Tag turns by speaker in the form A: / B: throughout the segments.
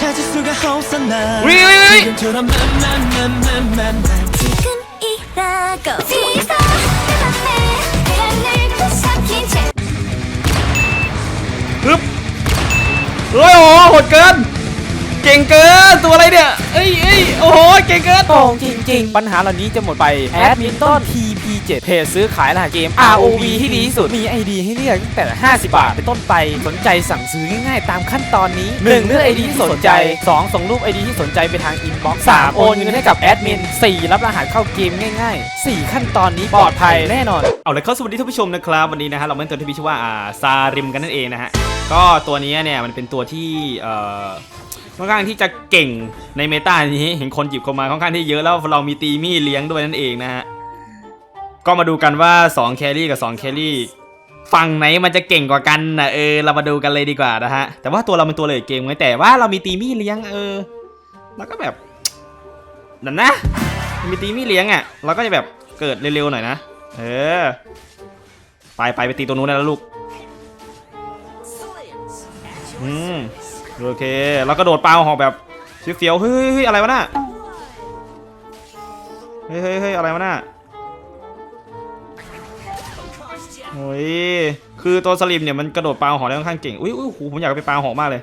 A: 찾을 수가 없어 난
B: 위, 위, 위.
A: 지금처럼 만만만만만
C: 지금이라고 뒤에서 내 맘에 태양을 부삭힌 채
B: ฮึบเฮ้ยโอ้โหโหดเกิน เก่งเกิน ตัวอะไรเนี่ย เอ้ยเอ้ยโอ้โห เก่งเกิน
D: โกงจริง ๆ ปัญหาเหล่านี้จะหมดไปแอดมินต้น TP7 เพจซื้อขายรหัสเกม ROV ที่ดีที่สุด มี ID ให้เลือกตั้งแต่ 50 บาทเป็นต้นไป สนใจสั่งซื้อง่ายๆ ตามขั้นตอนนี้ 1. เลือก ID ที่สนใจ 2. ส่งรูป ID ที่สนใจไปทางอินบ็อกซ์ 3. โอนเงินให้กับแอดมิน 4. รับรหัสเข้าเกมง่าย ๆ 4 ขั้นตอนนี้ปลอดภัยแน่นอน
B: เอาเลยเข้าสวัสดีท่านผู้ชมนะครับ วันนี้นะฮะเราเล่นตัวที่มีชื่อว่าอ่าซาริมกันนั่นเองนะฮะก็ตัวนี้เนี่ยมันเป็นตัวที่เอ่อค่อนข้างที่จะเก่งในเมตานี้เห็นคนหยิบเข้ามาค่อนข้างที่เยอะแล้วเรามีตีมี่เลี้ยงด้วยนั่นเองนะฮะ ก็มาดูกันว่า2แครี่กับ2แครี่ฝั่งไหนมันจะเก่งกว่ากันนะเออเรามาดูกันเลยดีกว่านะฮะ แต่ว่าตัวเราเป็นตัวเลยเกมไงแต่ว่าเรามีตีมี่เลี้ยงเออแล้วก็แบบนั่นนะ มีตีมี่เลี้ยงอะเราก็จะแบบเกิดเร็วๆหน่อยนะเออไปไปไปตีตัวนู้นได้แล้วลูกอืมโอเคแล้วก็โดดเปล่าหอกแบบเฟี้ยวๆเฮ้ยอะไรวะน่ะเฮ้ยเฮ้ยอะไรวะน่ะ โอ้ย คือตัวสลิมเนี่ยมันกระโดดปลาหอกได้ค่อนข้างเก่ง อุ้ยอุ้ยโหผมอยากไปปลาหอกมากเลย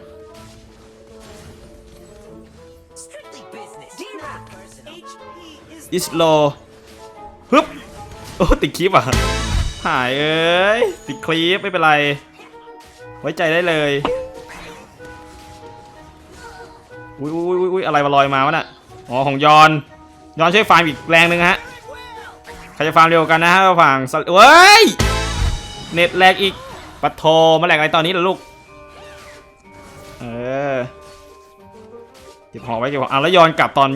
B: อิสโลฮึบโอ้ติดคลิปอะ หายเอ้ย ติดคลิปไม่เป็นไร ไว้ใจได้เลยอุ้ยอุ้ยอุ้ยอุ้ยอะไรมาลอยมาวะน่ะ อ๋อ ของยอน ยอนช่วยฟาร์มอีกแรงหนึ่งฮะ ใครจะฟาร์มเร็วกันนะฮะฝั่งสลเว้ย เน็ตแรกอีกปะโทมาแหลกอะไรตอนนี้ล่ะลูก เออเก็บหอไว้เก็บหออะแล้วย้อนกลับตอน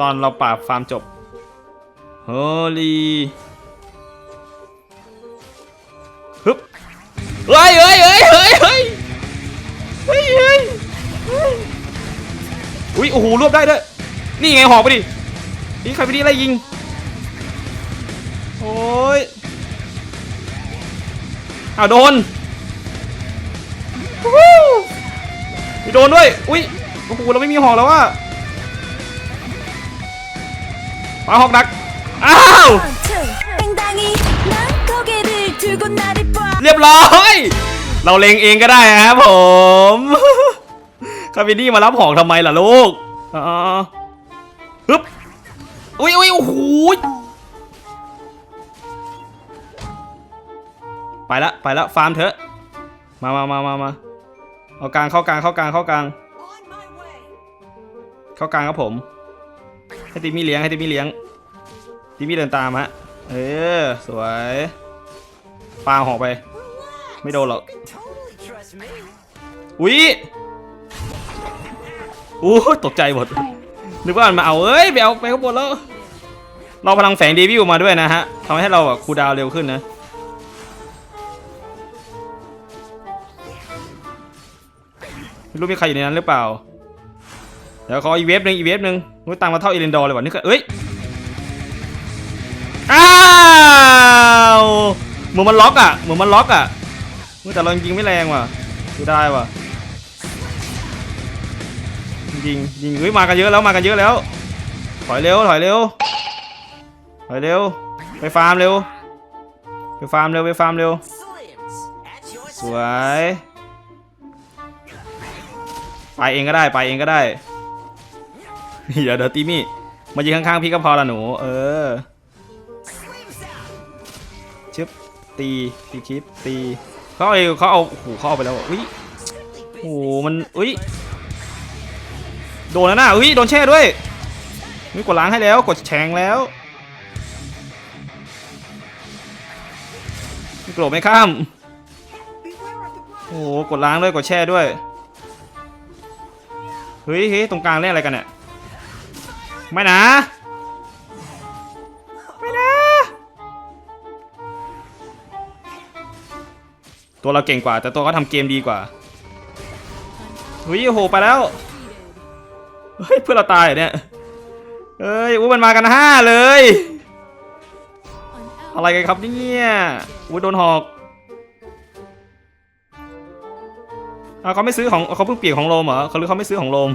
B: ตอนเราปราบฟาร์มจบเฮลีฮึบเฮ้ยเฮ้ยเฮ้ยเฮ้ยเฮ้ยเฮ้ยเฮ้ยอุ้ยโอ้โหรวบได้ด้วยนี่ไงหอกไปดินี่ใครไปดิไล่ยิงโอ้ย เอาโดนโดนด้วย อุ้ย โอ้โห เราไม่มีหอกแล้วว่ามาหอกดัก อ้าว เรียบร้อย เราเลงเองก็ได้ครับผมคาบินี่มารับหอกทำไมล่ะลูกอ๋อฮึบอุ้ยอุ้ยโอ้โห ไปละไปละฟาร์มเถอะ มามามามามาเอากลางเข้ากลางเข้ากลางเข้ากลาง เข้ากลางครับผม ให้ติมี่เลี้ยงให้ติมี่เลี้ยงติมี่เดินตามฮะ เออสวยปาหอกไป ไม่โดนหรอก อุ๊ยอู้ตกใจหมด นึกว่ามันมาเอาเอ้ยไปเอาไปข้างบนแล้ว เราพลังแฝงเดวิลมาด้วยนะฮะทำให้เราแบบคูดาวเร็วขึ้นนะ ไม่รู้มีใครอยู่ในนั้นหรือเปล่า เดี๋ยวขออีกเวฟหนึ่งอีกเวฟหนึ่งนู้ตังค์มาเท่าเอเลนดอร์เลยว่ะนี่คือเอ้ย อ้าวเหมือนมันล็อกอะเหมือนมันล็อกอะแต่เรายิงไม่แรงว่ะดูได้ว่ะยิงยิงเฮ้ยมากันเยอะแล้วมากันเยอะแล้ว ถอยเร็วถอยเร็วถอยเร็ว ไปฟาร์มเร็ว ไปฟาร์มเร็วไปฟาร์มเร็ว สวย ไปเองก็ได้ไปเองก็ได้เดี๋ยวเดี๋ยวตีมี่มายืนข้างๆพี่ก็พอละหนู เออชึบตีตีคลิปตีเขาเอาเขาเอาโอ้โหเขาเอาไปแล้วอุ้ยโอ้โหมันอุ้ยโดนแล้วนะอุ้ยโดนแช่ด้วยนี่กดล้างให้แล้วกดแฉงแล้วนี่กระโดดไม่ข้ามโอ้โหกดล้างด้วยกดแช่ด้วย เฮ้ยเฮ้ยตรงกลางเล่นอะไรกันเนี่ยไม่นะไม่นะ ตัวเราเก่งกว่า แต่ตัวเขาทำเกมดีกว่าเฮ้ยโอ้โหไปแล้วเฮ้ยเพื่อนเราตายเหรอเนี่ยเอ้ยอู้มันมากันห้าเลย อะไรกันครับเนี่ยอู้โดนหอก เอาเขาไม่ซื้อของเขาเพิ่งเปลี่ยนของโรมเหรอเขาหรือเขาไม่ซื้อของโรม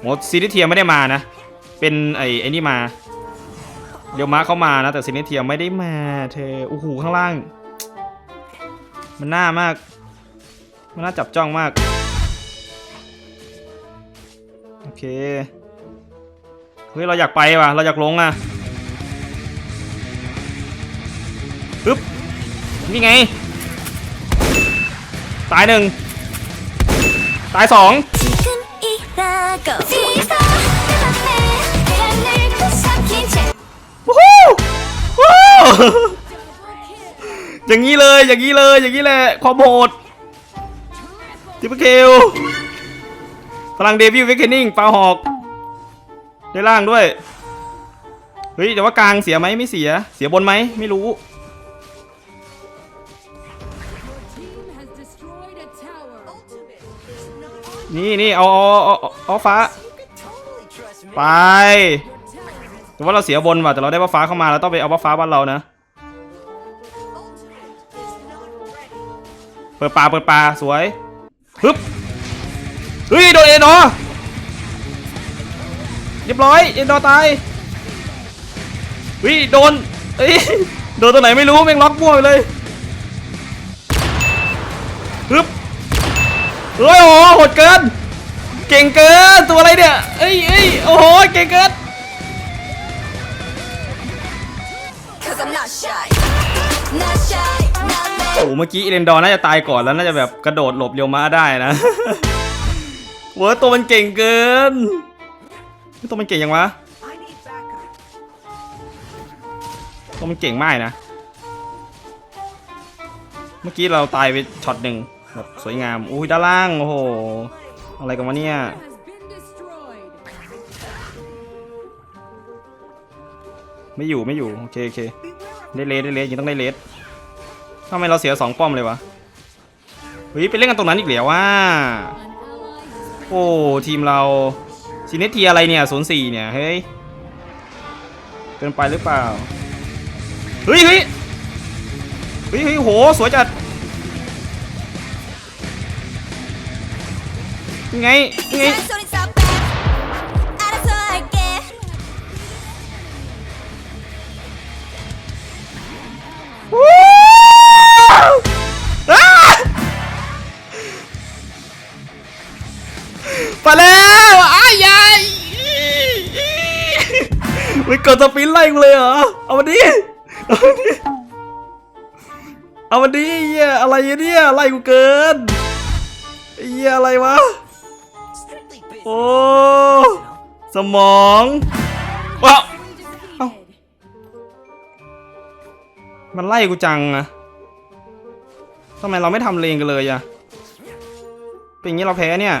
B: โหซีนิเทียไม่ได้มานะ เป็นไอ้ไอ้นี่มา เดี๋ยวมาเขามานะ แต่ซีนิเทียไม่ได้มา เธอโอ้โหข้างล่าง มันน่ามาก มันน่าจับจ้องมาก โอเค เฮ้ย เราอยากไปว่ะ เราอยากลงอะปึ๊บนี่ไง ตายหนึ่งตายสองวู้วู้อย่างนี้เลยอย่างนี้เลยอย่างนี้แหละความโหดทิปเคิลพลังเดวิลเวกเคนิ่งฟลาหอกได้ล่างด้วย เฮ้ยแต่ว่ากลางเสียไหมไม่เสีย เสียบนไหมไม่รู้
E: destroyed a tower.
B: นี่นี่เอาเอาเอาเอาเอาฟ้าไปแต่ว่าเราเสียบนว่ะแต่เราได้ว่าฟ้าเข้ามาเราต้องไปเอาว่าฟ้าบ้านเรานะเปิดปลาเปิดปลาสวยฮึบเฮ้ยโดนเอ็นดอร์เรียบร้อยเอ็นดอร์ตายเฮ้ยโดนเอ้ยโดนตัวไหนไม่รู้แม่งล็อกมั่วไปเลย เฮ้ยโอ้โหโหดเกิน เก่งเกินตัวอะไรเนี่ยเอ้ยเอ้ยโอ้โหเก่งเกิน
C: Cause I'm not shy Not shy Not
B: โอ้โหเมื่อกี้เอเลนดอร์น่าจะตายก่อนแล้วน่าจะแบบกระโดดหลบเรียวม้าได้นะเว้ยตัวมันเก่งเกินตัวมันเก่งยังวะตัวมันเก่งมากนะ เมื่อกี้เราตายไปช็อตหนึ่ง แบบสวยงาม อุ้ยด้านล่าง โอ้โห อะไรกันวะเนี่ย ไม่อยู่ไม่อยู่ โอเคโอเค ได้เลสได้เลสยังต้องได้เลสทำไมเราเสียสองป้อมเลยวะเฮ้ยไปเล่นกันตรงนั้นอีกแล้วว่าโอ้ทีมเราซีเนทีอะไรเนี่ยศูนย์สี่เนี่ยเฮ้ยเกินไปหรือเปล่าเฮ้ยเฮ้ยเฮ้ยเฮ้ยโหสวยจัด ไง ไงว้าไปแล้วอ้ายยายม่เกิดสปินไล่กูเลยเหรอ เอามาดิ เอามาดิ เอามาดิเหี้ยอะไรเนี่ยไล่กูเกินเหี้ยอะไรวะ โอ้ สมองว้าวมันไล่กูจังอะทำไมเราไม่ทำเลงกันเลยอะเป็นอย่างนี้เราแพ้เนี่ย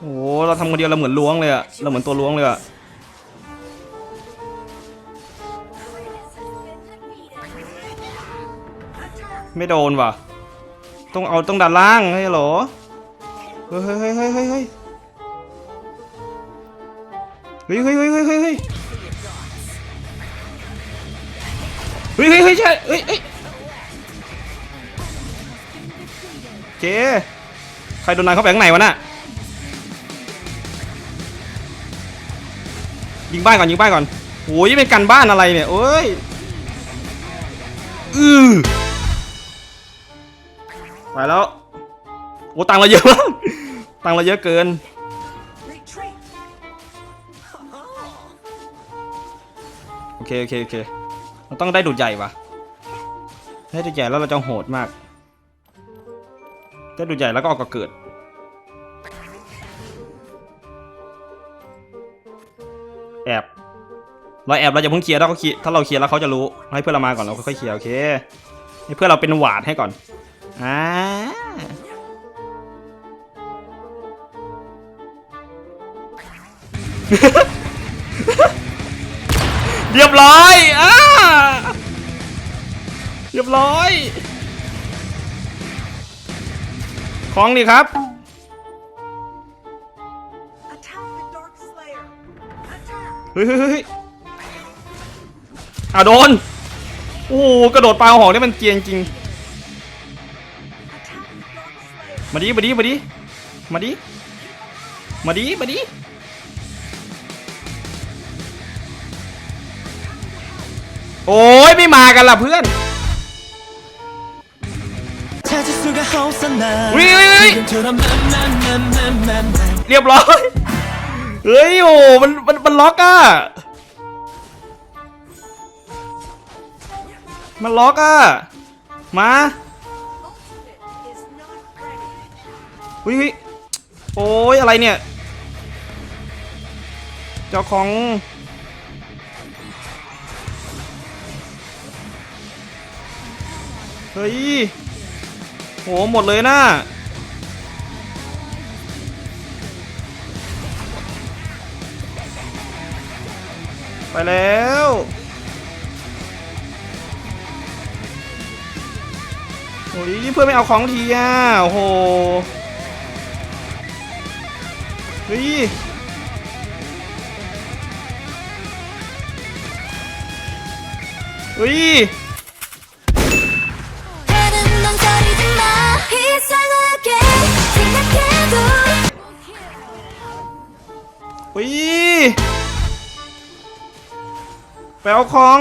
B: โอ้เราทำคนเดียวเราเหมือนล้วงเลยอะเราเหมือนตัวล้วงเลยอะไม่โดนว่ะ ต้องเอาต้องดันล่างเฮ้ยหลเฮ้ยเฮ้ยเฮ้ยเฮ้ยเฮ้ยเฮ้ยเฮ้ยเฮ้ยเฮ้ยเฮ้ยเฮ้ยเฮ้ยเฮ้ยเฮ้ยใช่เฮ้ยเฮ้ยโอเคใครโดนนายเข้าไปข้างในวะน่ะยิงบ้านก่อนยิงบ้านก่อนโอ้ยเป็นกันบ้านอะไรเนี่ยโอ้ยอือ ไปแล้วโอ้ตังเราเยอะมากตังเราเยอะเกินโอเคโอเคโอเคเราต้องได้ดูดใหญ่ปะได้ดูดใหญ่แล้วเราจะโหดมากได้ดูดใหญ่แล้วก็ออกก็เกิดแอบเราแอบเราจะเพิ่งเคลียร์ถ้าเขาเคลียร์ถ้าเราเคลียร์แล้วเขาจะรู้ให้เพื่อนเรามาก่อนเราค่อยๆเคลียร์โอเคให้เพื่อนเราเป็นหวาดให้ก่อน อ่าเรียบร้อยอ่าเรียบร้อย ของดีครับ
F: Attack the Dark Slayer! Attack!
B: เฮ้ยเฮ้ยเฮ้ยอะโดน โอ้โหกระโดดปลาหอกนี่มันเกรียนจริง มาดิมาดิมาดิมาดิมาดิมาดิโอ้ยไม่มากันล่ะเพื่อนเรียบร้อยเฮ้ยโอ้มันมันมันล็อกอะมันล็อกอะมา อุ้ยโอ้ยอะไรเนี่ย เจ้าของ เฮ้ย โห หมดเลยนะไปแล้ว โอ้ยเพื่อนไม่เอาของทีอะโอ้โห เฮ้ย เฮ้ย
C: 다른 넌 저리지 마 이상하게 생각해도
B: เฮ้ยไปเอาของ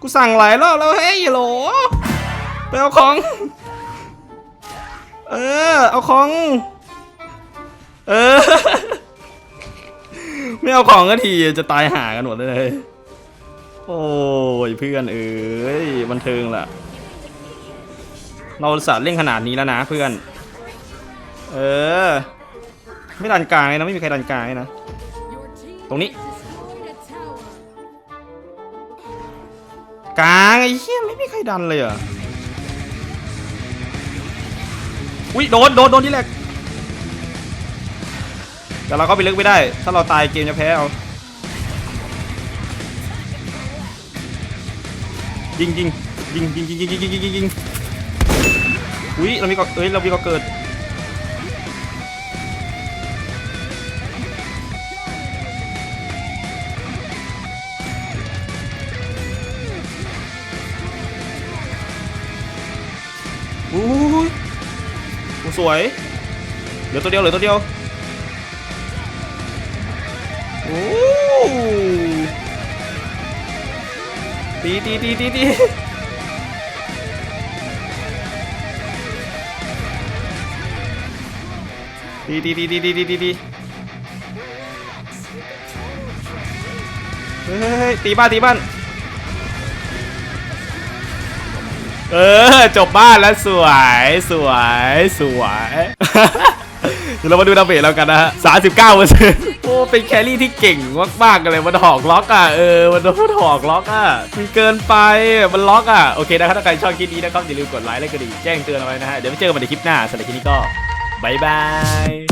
B: กูสั่งหลายรอบแล้วเฮ้ยโหลไปเอาของ เออ เอาของ เออ ไม่เอาของก็ทีจะตายหากันหมดเลย โอ้ยเพื่อนเอ้ยบันเทิงล่ะ เราสาเล่นขนาดนี้แล้วนะเพื่อน เออ ไม่ดันกลางเลยนะไม่มีใครดันกลางเลยนะ ตรงนี้ กลางไอ้เหี้ยไม่มีใครดันเลยอะอุ้ยโดนโดนโดนที่แรก แต่เราก็ไปลึกไม่ได้ ถ้าเราตายเกมจะแพ้เอายิงยิงยิงยิงยิงยิงยิงยิงยิงยิงยิงอุ้ยเรามีก็เอ้ยเรามีก็เกิดอุ้ยสวยเหลือตัวเดียวเหลือตัวเดียว ตีตีตีตีตีตีตีตีตีตีตีตีตีเฮ้ยเฮ้เฮ้ยตีบ้านตีบ้าน เออ จบบ้านแล้วสวย สวย สวย เดี๋ยวเรามาดูดาเมจแล้วกันนะฮะ39เปอร์เซ็นต์ อ้เป็นแครี่ที่เก่งมากๆกันเลยมันหอกล็อกอะเออมันโดนหอกล็อกอะมันเกินไปมันล็อกอะโอเคนะครับถ้าใครชอบคลิปนี้นะครับอย่าลืมกดไลค์และกระดิ่งแจ้งเตือนเอาไว้นะฮะเดี๋ยวไปเจอกันใหม่ในคลิปหน้าสำหรับคลิปนี้ก็บายบาย